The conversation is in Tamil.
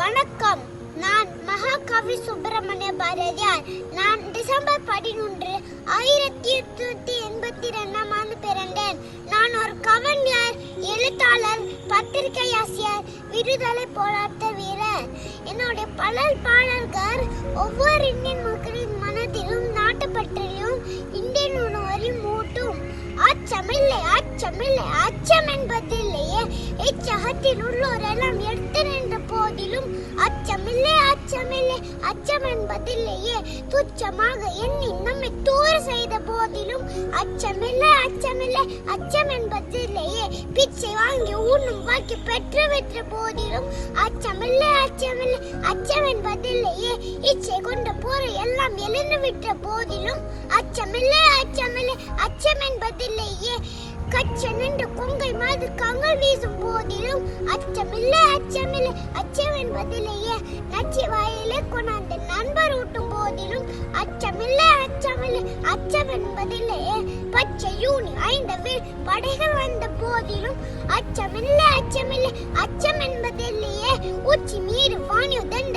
வணக்கம். நான் மகாகவி சுப்பிரமணிய பாரதியார். நான் டிசம்பர் பதினொன்று ஆயிரத்தி எட்நூத்தி எண்பத்தி ரெண்டாம் ஆண்டு பிறந்தேன். நான் ஒரு கவிஞர் எழுத்தாளர் பத்திரிகை ஆசிரியர் விடுதலை போராட்ட வீரர். என்னுடைய பல பாடல்கள் ஒவ்வொரு இந்தியன் மக்களின் மனதிலும் நாட்டுப்பற்றிலும் இந்தியன் உணவரையும் மூட்டும். அச்சமில்லை அச்சமில்லை அச்சம் என்பது இச்சகத்தில் உள்ளோரெல்லாம் எடுத்து நின்ற போதிலும் அச்சமில்லை அச்சமில்லை. அச்சம் என்பதில்லையே. துச்சமாக எண்ணி நம்மை தூர செய்த போதிலும் அச்சமில்லை அச்சமில்லை. அச்சம் என்பதில்லையே. பிச்சை வாங்கி உண்ணும் வாக்கி பெற்று வெற்ற போதிலும் அச்சமில்லை அச்சமில்லை. அச்சம் என்பதில்லையே. இச்சை கொண்ட போரை எல்லாம் எழுந்து விட்ட போதிலும் அச்சமில்லை அச்சமில்லை. அச்சம் என்பதில்லையே. கச்ச நின்று கொங்கை மாதிரி கங்கள் வீசும் போதிலும் அச்சமில்லை அச்சமில்லை. அச்சம் என்பதில்லையே நச்சு வாயிலே கொண்டாந்து நண்பர் ஊட்டும் போதிலும் அச்சமில்லை அச்சமில்லை. அச்சம் என்பதில்லையே பச்சை யூனி ஐந்து வீழ் படைகள் வந்த போதிலும் அச்சமில்லை அச்சமில்லை. அச்சம் என்பதில்லையே உச்சி நீர் வாணியுடன்